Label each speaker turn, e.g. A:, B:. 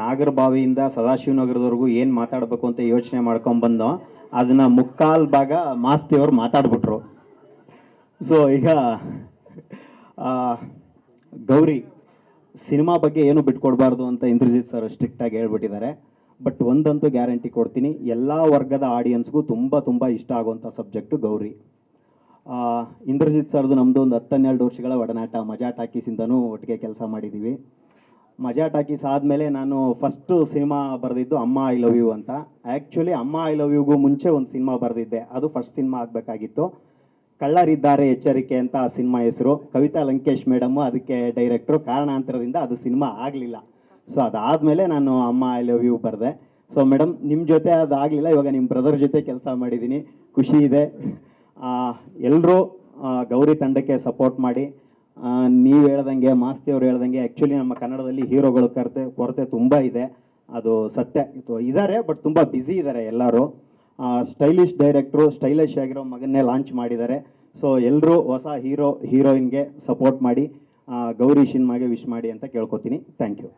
A: ನಾಗರಬಾವಿಯಿಂದ ಸದಾಶಿವನಗರದವರೆಗೂ ಏನು ಮಾತಾಡಬೇಕು ಅಂತ ಯೋಚನೆ ಮಾಡ್ಕೊಂಬಂದೋ ಅದನ್ನು ಮುಕ್ಕಾಲ್ ಭಾಗ ಮಾಸ್ತಿಯವರು ಮಾತಾಡ್ಬಿಟ್ರು. ಸೊ ಈಗ ಗೌರಿ ಸಿನಿಮಾ ಬಗ್ಗೆ ಏನು ಬಿಟ್ಕೊಡ್ಬಾರ್ದು ಅಂತ ಇಂದ್ರಜಿತ್ ಸರ್ ಸ್ಟ್ರಿಕ್ಟಾಗಿ ಹೇಳ್ಬಿಟ್ಟಿದ್ದಾರೆ. ಬಟ್ ಒಂದಂತೂ ಗ್ಯಾರಂಟಿ ಕೊಡ್ತೀನಿ, ಎಲ್ಲ ವರ್ಗದ ಆಡಿಯನ್ಸ್ಗೂ ತುಂಬ ತುಂಬ ಇಷ್ಟ ಆಗುವಂಥ ಸಬ್ಜೆಕ್ಟು ಗೌರಿ. ಇಂದ್ರಜಿತ್ ಸರ್ದು ನಮ್ಮದು ಒಂದು ಹತ್ತನ್ನೆರಡು ವರ್ಷಗಳ ಒಡನಾಟ ಮಜಾ ಟಾಕೀಸಿಂದನೂ ಒಟ್ಟಿಗೆ ಕೆಲಸ ಮಾಡಿದ್ದೀವಿ ಮಜಾ ಟಾಕೀಸ್ ಆದಮೇಲೆ ನಾನು ಫಸ್ಟು ಸಿನಿಮಾ ಬರೆದಿದ್ದು ಅಮ್ಮ ಐ ಲವ್ ಯು ಅಂತ. ಆ್ಯಕ್ಚುಲಿ ಅಮ್ಮ ಐ ಲವ್ ಯುಗೂ ಮುಂಚೆ ಒಂದು ಸಿನಿಮಾ ಬರೆದಿದ್ದೆ. ಅದು ಫಸ್ಟ್ ಸಿನಿಮಾ ಆಗಬೇಕಾಗಿತ್ತು. ಕಳ್ಳರಿದ್ದಾರೆ ಎಚ್ಚರಿಕೆ ಅಂತ ಆ ಸಿನಿಮಾ ಹೆಸರು. ಕವಿತಾ ಲಂಕೇಶ್ ಮೇಡಮ್ಮು ಅದಕ್ಕೆ ಡೈರೆಕ್ಟ್ರು ಕಾರಣಾಂತರದಿಂದ ಅದು ಸಿನಿಮಾ ಆಗಲಿಲ್ಲ. ಸೊ ಅದಾದಮೇಲೆ ನಾನು ಅಮ್ಮ ಐ ಲವ್ ಯು ಬರೆದೆ. ಸೊ ಮೇಡಮ್ ನಿಮ್ಮ ಜೊತೆ ಅದಾಗಲಿಲ್ಲ ಇವಾಗ ನಿಮ್ಮ ಬ್ರದರ್ ಜೊತೆ ಕೆಲಸ ಮಾಡಿದ್ದೀನಿ ಖುಷಿ ಇದೆ. ಎಲ್ಲರೂ ಗೌರಿ ತಂಡಕ್ಕೆ ಸಪೋರ್ಟ್ ಮಾಡಿ. ನೀವು ಹೇಳ್ದಂಗೆ, ಮಾಸ್ತಿ ಅವ್ರು ಹೇಳ್ದಂಗೆ ಆ್ಯಕ್ಚುಲಿ ನಮ್ಮ ಕನ್ನಡದಲ್ಲಿ ಹೀರೋಗಳ ಕೊರತೆ ಕೊರತೆ ತುಂಬ ಇದೆ. ಅದು ಸತ್ಯ. ಇದು ಇದ್ದಾರೆ ಬಟ್ ತುಂಬ ಬ್ಯುಸಿ ಇದ್ದಾರೆ ಎಲ್ಲರೂ. ಸ್ಟೈಲಿಶ್ ಡೈರೆಕ್ಟ್ರು ಸ್ಟೈಲಿಶ್ ಆಗಿರೋ ಮಗನ್ನೇ ಲಾಂಚ್ ಮಾಡಿದ್ದಾರೆ. ಸೊ ಎಲ್ಲರೂ ಹೊಸ ಹೀರೋ ಹೀರೋಯಿನ್ಗೆ ಸಪೋರ್ಟ್ ಮಾಡಿ ಗೌರಿ ಸಿನಿಮಾಗೆ ವಿಶ್ ಮಾಡಿ ಅಂತ ಕೇಳ್ಕೊತೀನಿ. Thank you